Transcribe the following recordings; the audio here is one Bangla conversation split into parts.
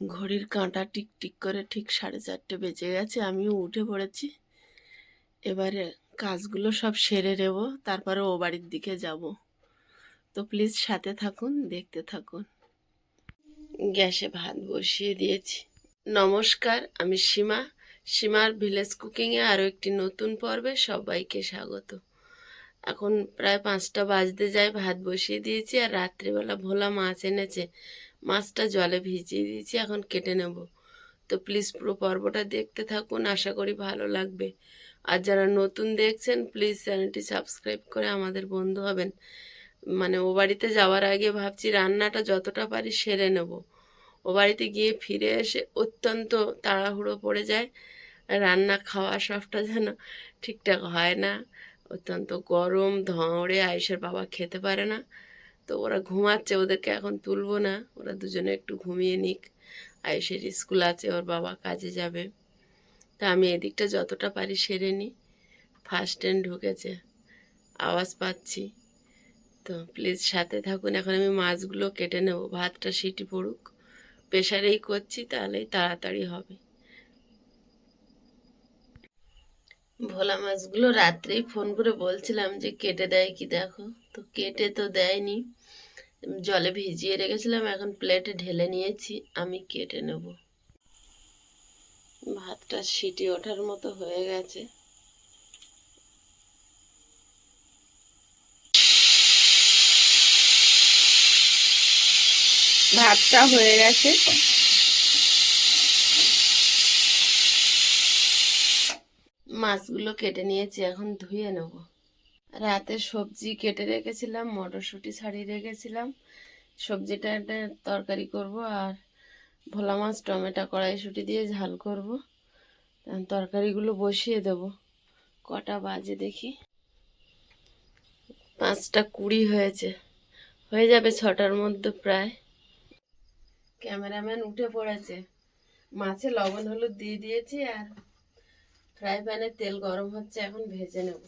ঘড়ির কাঁটা টিক টিক করে ঠিক সাড়ে চারটে বেজে গেছে, আমিও উঠে পড়েছি। এবারে কাজগুলো সব সেরে নেব, তারপরে ও বাড়ির দিকে যাব। তো প্লিজ সাথে থাকুন, দেখতে থাকুন। গ্যাসে ভাত বসিয়ে দিয়েছি। নমস্কার, আমি সীমা। সীমার ভিলেজ কুকিংয়ে আরও একটি নতুন পর্বে সবাইকে স্বাগত। এখন প্রায় পাঁচটা বাজতে যায়, ভাত বসিয়ে দিয়েছি আর রাত্রিবেলা ভোলা মাছ এনেছে। মাছটা জলে ভিজিয়ে দিয়েছি, এখন কেটে নেব। তো প্লিজ পুরো পর্বটা দেখতে থাকুন, আশা করি ভালো লাগবে। আর যারা নতুন দেখছেন প্লিজ চ্যানেলটি সাবস্ক্রাইব করে আমাদের বন্ধু হবেন। মানে ও বাড়িতে যাওয়ার আগে ভাবছি রান্নাটা যতটা পারি সেরে নেব। ও বাড়িতে গিয়ে ফিরে এসে অত্যন্ত তাড়াহুড়ো পড়ে যায়। রান্না খাওয়া সবটা যেন ঠিকঠাক হয় না। অত্যন্ত গরম ধোঁড়ে আয়ুষের বাবা খেতে পারে না। তো ওরা ঘুমাচ্ছে, ওদেরকে এখন তুলবো না। ওরা দুজনে একটু ঘুমিয়ে নিক। আয়ুষের স্কুল আছে, ওর বাবা কাজে যাবে। তা আমি এদিকটা যতটা পারি সেরে নিই। ফার্স্ট ট্রেন ঢুকেছে, আওয়াজ পাচ্ছি। তো প্লিজ সাথে থাকুন, এখন আমি মাছগুলো কেটে নেব, ভাতটা সিটি পড়ুক। প্রেশারেই করছি, তাহলেই তাড়াতাড়ি হবে। ভোলা মাছগুলো রাত্রেই ফোন করে বলছিলাম যে কেটে দেয় কি দেখো? তো কেটে তো দেয়নি। জলে ভিজিয়ে রেখেছিলাম, এখন প্লেটে ঢেলে নিয়েছি, আমি কেটে নেব। ভাতটা সিটি ওঠার মতো হয়ে গেছে। ভাতটা হয়ে গেছে। মাছগুলো কেটে নিয়েছি, এখন ধুয়ে নেব। রাতে সবজি কেটে রেখেছিলাম, মটরশুঁটি ছাড়িয়ে রেখেছিলাম। সবজিটা তরকারি করব আর ভোলা মাছ, টমেটো, কড়াইশুঁটি দিয়ে ঝাল করব। তরকারিগুলো বসিয়ে দেব। কটা বাজে দেখি। পাঁচটা কুড়ি হয়েছে। হয়ে যাবে ছটার মধ্যে প্রায়। ক্যামেরাম্যান উঠে পড়েছে। মাছে লবণ হলুদ দিয়ে দিয়েছি আর ফ্রাই প্যানে তেল গরম হচ্ছে, এখন ভেজে নেব।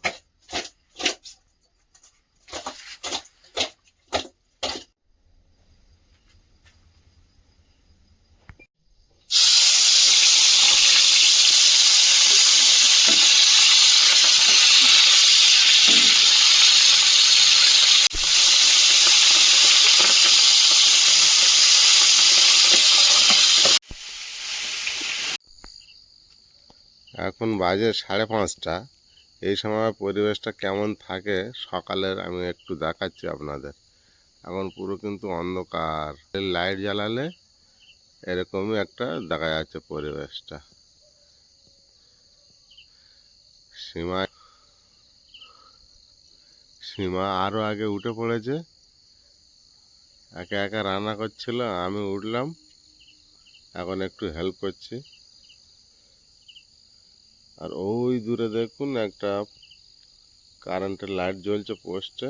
এখন বাজে সাড়ে পাঁচটা। এই সময় পরিবেশটা কেমন থাকে সকালের আমি একটু দেখাচ্ছি আপনাদের। এখন পুরো কিন্তু অন্ধকার। লাইট জ্বালালে এরকমই একটা দেখা যাচ্ছে পরিবেশটা। সীমা সীমা আরও আগে উঠে পড়েছে। একা একা রান্না করছিল, আমি উঠলাম। এখন একটু হেল্প করছি। আর ওই দূরে দেখুন একটা কারেন্টের লাইট জ্বলছে পোস্টে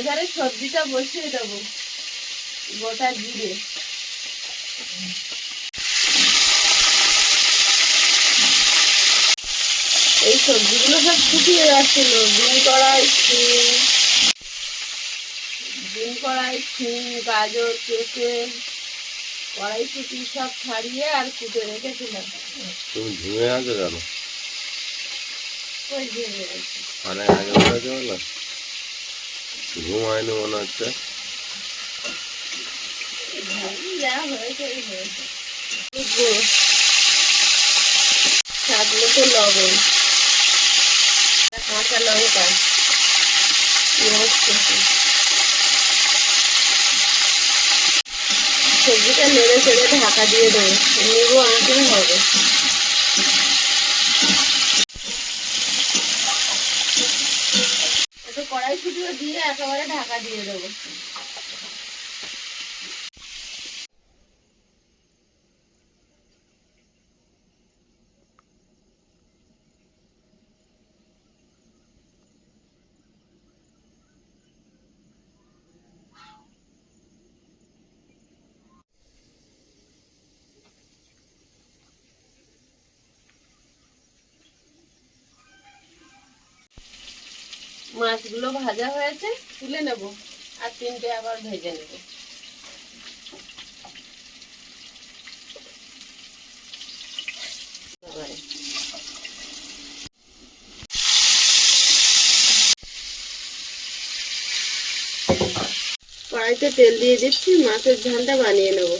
এবারে সবজিটা বসিয়ে দেবো গোটা জিরে। এই সবজিগুলো সব ফুটিয়ে যাচ্ছিল। বিন কড়াই শিম বিন কড়াই শিম গাজর পেঁপে কড়াইশুটি সব ছাড়িয়ে আর কুটে রেখেছিলাম। তুমি ঝুমে আছো কেন। অনেক আগে ঘুম হয়নি মনে হচ্ছে? লবণ। কাঁচা লঙ্কা পেঁয়াজ কুচি সবজিটা নেড়ে চেড়ে ঢাকা দিয়ে দেবো নেব আঁকে হবে কড়াই কড়াইশুটিও দিয়ে একেবারে ঢাকা দিয়ে দেবো মাছগুলো ভাজা হয়েছে, তুলে নেব আর তিনটে আবার ভেজে নেব। কড়াইতে তেল দিয়ে দিচ্ছি, মাছের ঝালটা বানিয়ে নেব।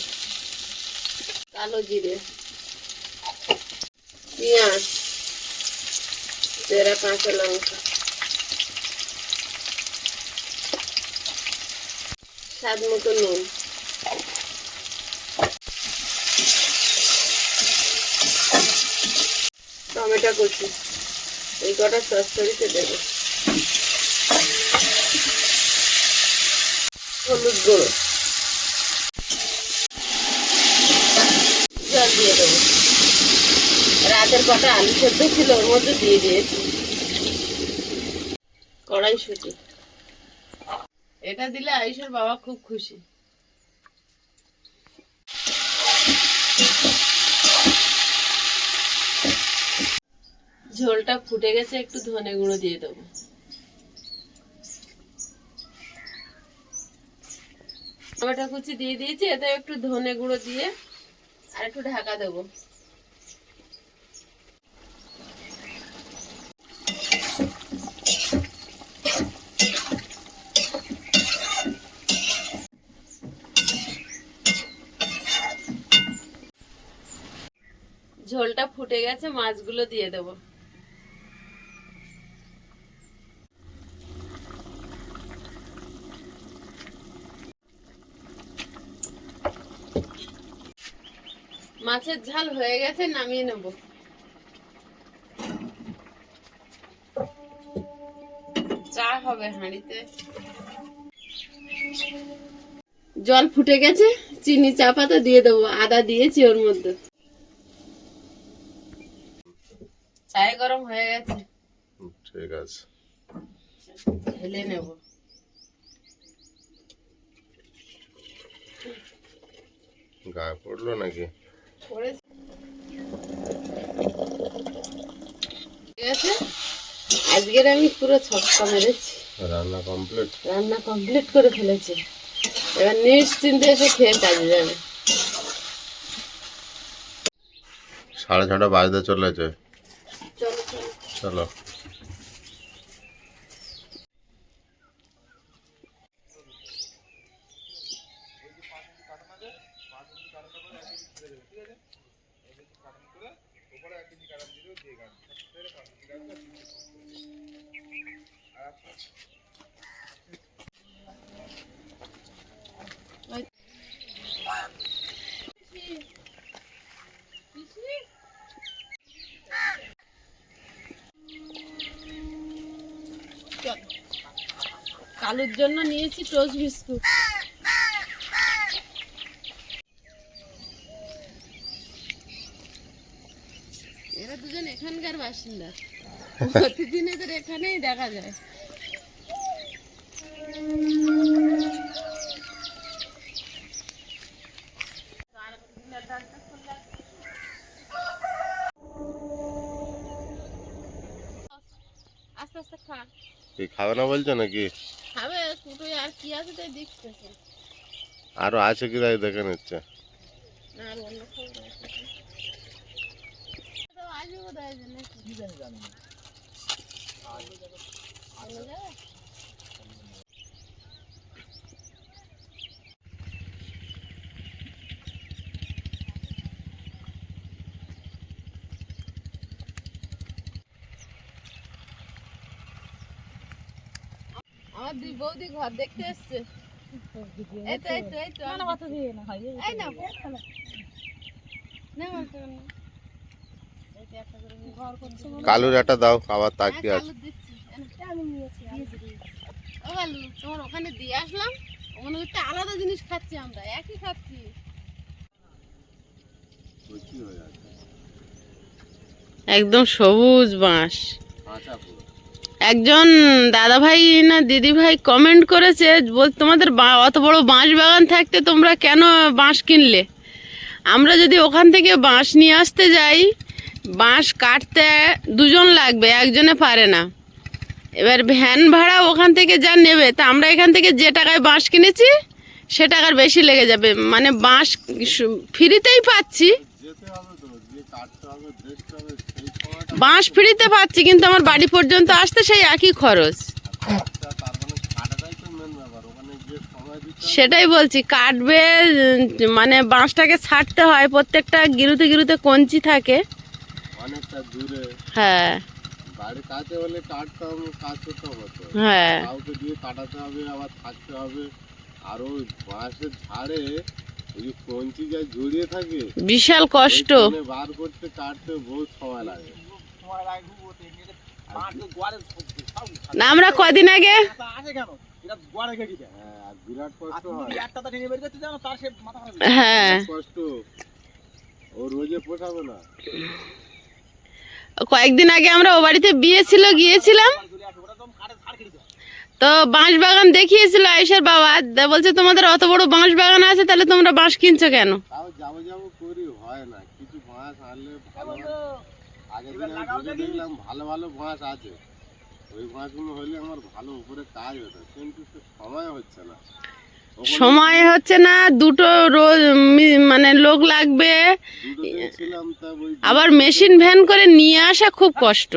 কালো জিরে, পেঁয়াজ তেরা কাঁচা লঙ্কা। স্বাদ মতো নুন। টমেটো কুচি। এই কটা সস চচ্চড়িতে দেবো। হলুদ গুঁড়ো। জল দিয়ে দেবো। রাতের কটা আলু সেদ্ধ ছিল, ওর মধ্যে দিয়ে দিয়েছি। কড়াইশুটি। এটা দিলে আয়ুষের বাবা খুব খুশি। ঝোলটা ফুটে গেছে, একটু ধনে গুঁড়ো দিয়ে দেবো। টমেটো কুচি দিয়ে দিয়েছি, এতে একটু ধনে গুঁড়ো দিয়ে আর একটু ঢাকা দেবো ঝোলটা ফুটে গেছে, মাছগুলো দিয়ে দেবো। মাছের ঝাল হয়ে গেছে, নামিয়ে নেব। চা হবে হাঁড়িতে। জল ফুটে গেছে, চিনি চা পাতা দিয়ে দেবো, আদা দিয়েছি ওর মধ্যে। চায় গরম হয়ে গেছে। ঠিক আছে। ঢেলে নেব। গায়ে পড়ল নাকি? ঠিক আছে। আজকের আমি পুরো ছক্কা মেরেছি। রান্না কমপ্লিট রান্না কমপ্লিট করে ফেলেছি। এবার নিশ্চিন্তে এসে খেয়ে কাজে যাবে। সাড়ে ছটা বাজতে চলেছে। চলো চলো কালুর জন্য নিয়েছি টোস্ট বিস্কুট। এরা দুজন এখানকার বাসিন্দা। প্রতিদিন এদের এখানেই দেখা যায়। খাবে না বলছো নাকি? খাবে কুটোয় আর কি আছে তাই দেখতেছে। আরও আছে কি তাই দেখে নিচ্ছে। কি? আসবে বোধহয় যে নাকি? অন্য জায়গায়? আমার দুই বৌদি ঘর দেখতে এসছে। এই তো এই তো এই তো না না বলতে পারব না। এই তো একটা করে নিয়ে ঘর করছে বলে- কালুর একটা দাও আবার হ্যাঁ, তাকিয়ে আছে। তোমার ওখানে দিয়ে আসলাম। ওখানে হচ্ছে আলাদা জিনিস খাচ্ছি আমরা একই খাচ্ছি। একদম সবুজ বাঁশ। একজন দাদা ভাই না দিদি ভাই কমেন্ট করেছে, বল তোমাদের অত বড় বাঁশ বাগান থাকতে তোমরা কেন বাঁশ কিনলে? আমরা যদি ওখান থেকে বাঁশ নিয়ে আসতে যাই, বাঁশ কাটতে দুজন লাগবে, একজনে পারে না। এবার ভ্যান ভাড়া ওখান থেকে যা নেবে, তা আমরা এখান থেকে যে টাকায় বাঁশ কিনেছি, সে টাকার বেশি লেগে যাবে। মানে বাঁশ ফ্রিতেই পাচ্ছি। বাঁশ ফ্রিতে পাচ্ছি কিন্তু আমার বাড়ি পর্যন্ত আসতে সেই একই খরচ। সেটাই বলছি কাটবে মানে বাঁশটাকে ছাড়তে হয় প্রত্যেকটা গিরুতে গিরুতে কঞ্চি থাকে। অনেকটা দূরে। হ্যাঁ। কাছে হলে কাজ করতে হ্যাঁ। কাউকে দিয়ে কাটাতে হবে আবার থাকতে হবে। আর বাঁশের ঝাড়ে ওই যে কঞ্চি যা জড়িয়ে থাকে বিশাল কষ্ট। বার করতে কাটতে বহুত সময় লাগে। না আমরা কদিন আগে হ্যাঁ কয়েকদিন আগে আমরা ও বাড়িতে বিয়ে ছিল গিয়েছিলাম। তো বাঁশ বাগান দেখিয়েছিল আয়েশার বাবা। বলছে তোমাদের অত বড় বাঁশ বাগান আছে তাহলে তোমরা বাঁশ কিনছো কেন? যাব যাব করি হয় না। কিছু বাঁশ আনলে ভালো আগের দিন আমি লাগাও ঘুরে দেখি। দেখলাম ভালো ভালো বাঁশ আছে। ওই বাঁশগুলো হলে আমার ভালো উপরে কাজ হতো কিন্তু সময় হচ্ছে না। সময় হচ্ছে না দুটো রোজ মি- মানে লোক লাগবে। আবার মেশিন ভ্যান করে নিয়ে আসা খুব কষ্ট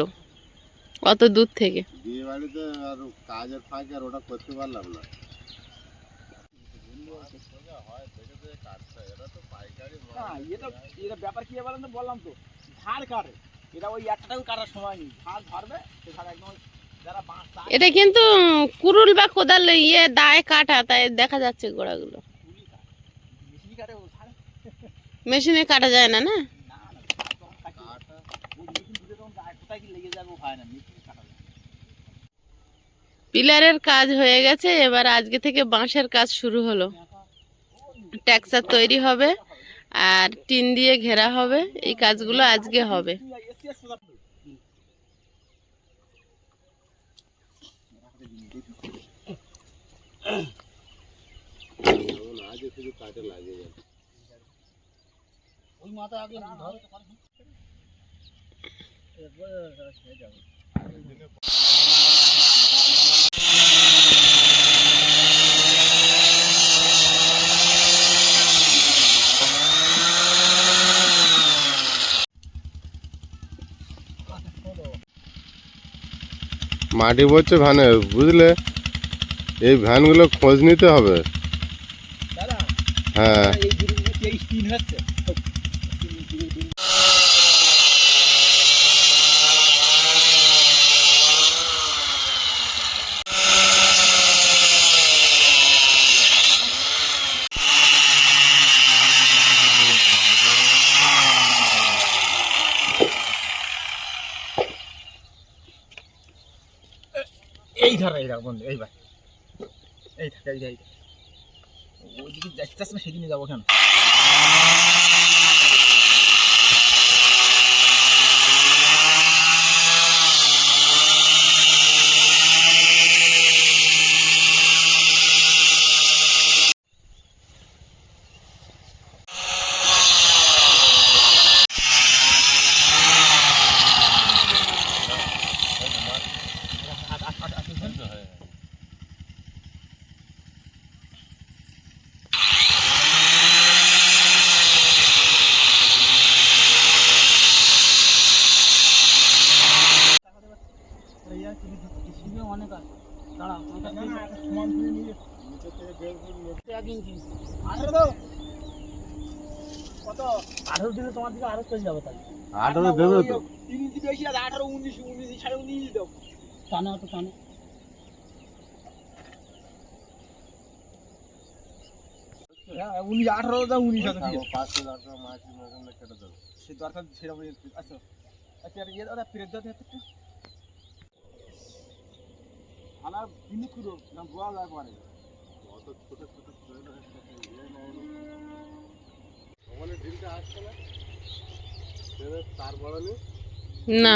অত দূর থেকে। বিয়ে বাড়িতে আর কাজের ফাঁকে আর ওটা করতে পারলাম না। না এটা এটা ব্যাপার কি বলেন তো? বললাম তো ধার কাটে। এটা ওই একটাও কাটার সময় নেই। ধার ধরবে সে ধার একদম এটা কিন্তু কুরুল বা কোদাল ইয়ে দায় কাটা তাই দেখা যাচ্ছে গোড়াগুলো। তুলি কাটে বেশি কাটে ও ধার। মেশিনে কাটা যায় না না? পিলারের কাজ হয়ে গেছে, এবার আজকে থেকে বাঁশের কাজ শুরু হলো। ট্যাক্সার তৈরি হবে আর টিন দিয়ে ঘেরা হবে, এই কাজগুলো আজকে হবে। ওই মাথা আগে ধর। মাটি পড়ছে ভ্যানে বুঝলে? এই ভ্যানগুলো খোঁজ নিতে হবে। হ্যাঁ। এই দেখ বন্ধু এইবার এই থাক এই ওইদিকে যাচ্ছিস না সেদিনে যাব কেন? অনেক আছে দাঁড়া সমান করে নিয়ে এক ইঞ্চি আঠেরো কত আঠেরো দিলে তোমার দিকে আরও চলে যাবে তাহলে আঠারো দেবে তো তিন ইঞ্চি বেশি আছে আঠারো উনিশ উনিশ সাড়ে উনিশ দাও টানে অত টানে হ্যাঁ উনিশ আঠারো দাও উনিশ। আছে পাঁচশো টাকা মাছ কেটে দেবো সে দরকার সেরকম আচ্ছা। আচ্ছা ইয়ে দাদা ফেরত দাও একটা ইয়ে ওখানে ঢিলটা আসছে না? ট্রেনের তার বড় নেই? না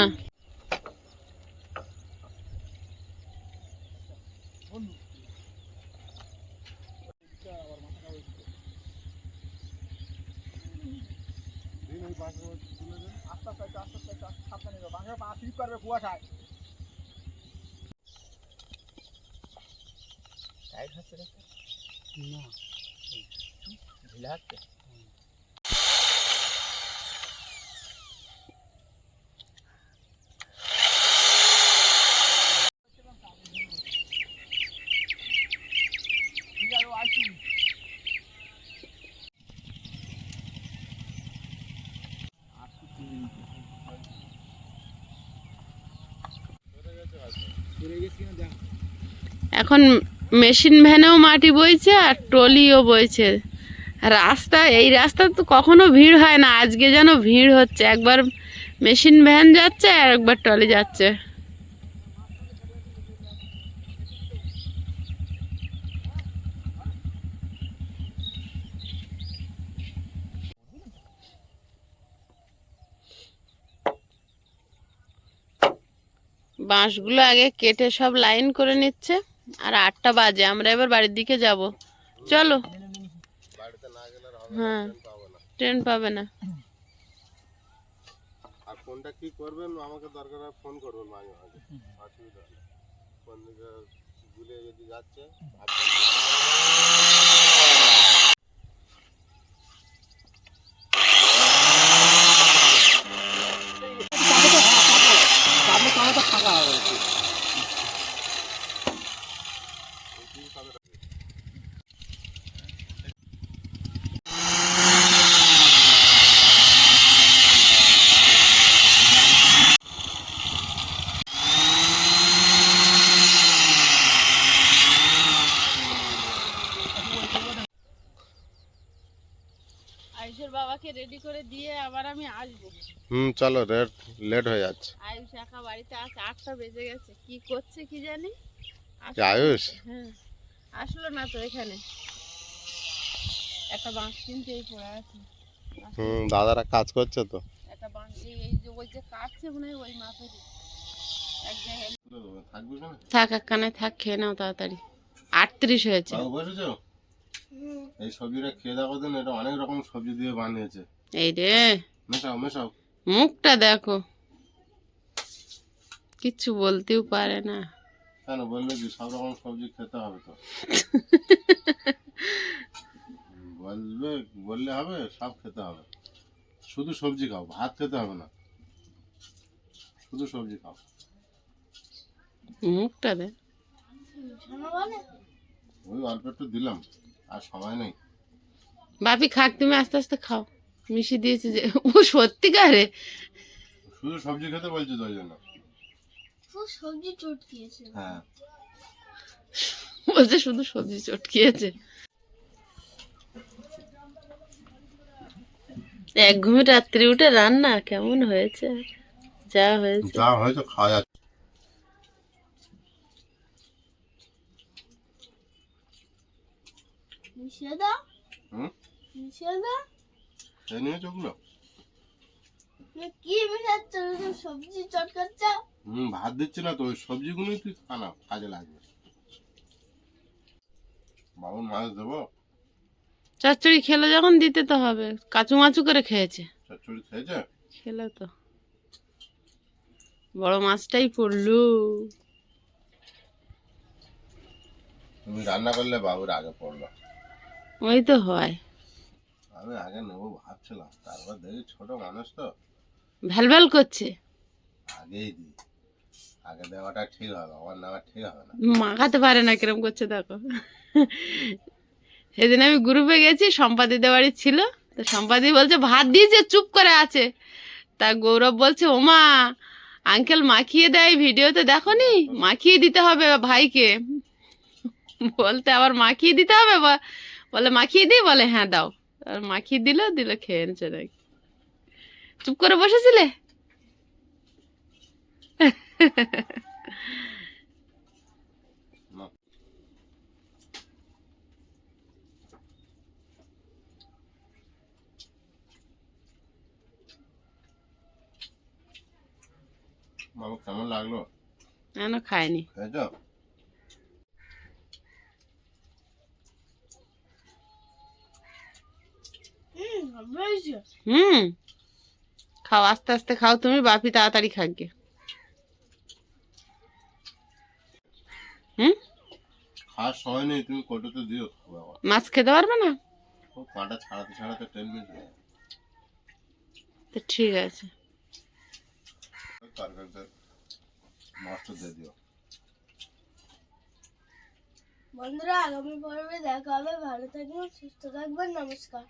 বন্ধু দিন ওই পাশের মধ্যে তুলে দেন আস্তে আস্তে আস্তে আস্তে আস্তে আস্তে সাবধানে যাও বাংলা পা স্লিপ করবে কুয়াশায় টাইট হচ্ছে রে না ঢিলা হচ্ছে ঠিক আছে, ও আসি। আটশো তিন। সরে গেছে কিনা দেখ এখন মেশিন ভ্যানেও মাটি বইছে আর ট্রলিও বইছে। রাস্তা, এই রাস্তা তো কখনো ভিড় হয় না, আজকে যেন ভিড় হচ্ছে। একবার মেশিন ভ্যান যাচ্ছে আর একবার ট্রলি যাচ্ছে। বাঁশগুলো আগে কেটে সব লাইন করে নিচ্ছে। আর আটটা বাজে আমরা এবার বাড়ির দিকে যাব। চলো। বাড়িতে না গেলে হ্যাঁ না, না ট্রেন পাবে না। আর ফোনটা কি করবেন? আমাকে দরকার হয় ফোন করবেন মাঝে মাঝে। অসুবিধা নেই। কোন দিকে যদি যাচ্ছে ফাঁকা হবে একটু। আয়ুষের বাবাকে রেডি করে দিয়ে আবার আমি আসব। হুম চলো রেট লেট হয়ে যাচ্ছে। আয়ুষ একা বাড়িতে আছে আটটা বেজে গেছে। কি করছে কি জানি? আয়ুষ? হ্যাঁ আসলো না তো এখানে। একটা বাঁশ কিনতেই পড়ে আছে। হুম দাদারা কাজ করছে তো। একটা বাঁশ এই এই যে ওই যে কাটছে মনে হয় ওই মাথায়। এক জায়গায় থাকবে কেন থাক একখানে থাক খেয়ে নাও তাড়াতাড়ি। আটত্রিশ হয়েছে। এই সবজিটা খেয়ে দেখো এটা অনেক রকম সবজি দিয়ে বানিয়েছে। এই রে মেশাও মেশাও। মুখটা দেখো। কিচ্ছু বলতেও পারে না। কেন বললে কি? সব রকম সবজি খেতে হবে তো। বলবে বললে হবে সব খেতে হবে। শুধু সবজি খাও ভাত খেতে হবে না। শুধু সবজি খাও। মুখটা দে। ওই অল্প একটু দিলাম আর সময় নেই। বাপি খাক তুমি আস্তে আস্তে খাও। মিশি দিয়েছে যে ও সত্যিকারে শুধু সবজি খেতে বলছি তো ওই জন্য সবজি চটকিয়েছে। হ্যাঁ। বলছে শুধু সবজি চটকিয়েছে। এক ঘুমে রাত্রি উঠে রান্না কেমন হয়েছে? যা হয়েছে। যা হয়তো খাওয়া যাচ্ছে। মিশিয়ে দাও। হুম? মিশিয়ে দাও। খেয়ে নিয়েছো ওগুলো কি মিশাচ্ছ সবজি চটকাচ্ছ হুম ভাত দিচ্ছি না তো ওই সবজিগুলোই তুই খানা কাজে লাগবে। বাবুর মাছ দেবো? চচ্চড়ি খেলে যখন দিতে তো হবে কাঁচু মাচু করে খেয়েছে। চচ্চড়ি খেয়েছে? খেলে তো। বড় মাছটাই পড়ল। তুমি রান্না করলে বাবুর আগে পড়ল। ওই তো হয়। আমি আগে নেব ভাবছিলাম তারপর দেখি ছোট মানুষ তো। ভ্যাল ভ্যাল করছে। আগেই দিই আগে দেওয়াটা ঠিক হবে আমার নেওয়া ঠিক হবে না। মাখাতে পারে না কিরম করছে দেখো। সেদিন আমি গ্রুপে গেছি সম্পাদিদের বাড়ি ছিল তো সম্পাদি বলছে ভাত দিয়েছে চুপ করে আছে। তা গৌরব বলছে ওমা আঙ্কেল মাখিয়ে দেয় ভিডিওতে দেখো নি মাখিয়ে দিতে হবে ভাইকে। বলতে আবার মাখিয়ে দিতে হবে? বলে মাখিয়ে দিই? বলে হ্যাঁ দাও। আর মাখিয়ে দিল দিল খেয়ে এনেছে নাকি চুপ করে বসেছিলে? বাবু কেমন লাগল? এখনও খায়নি। হুম। খাও আস্তে আস্তে খাও তুমি বাপি তাড়াতাড়ি খাগে হুম? খাওয়ার সময় নেই তুমি কোটোতে দিও বাবা। মাছ খেতে পারবে না? ও কাঁটা ছাড়াতে ছাড়াতে টেন মিনিট তো ঠিক আছে। তরকারিতে মাছটা দিয়ে দিও। বন্ধুরা আগামী পর্বে দেখা হবে। ভালো থাকবেন সুস্থ থাকবেন নমস্কার।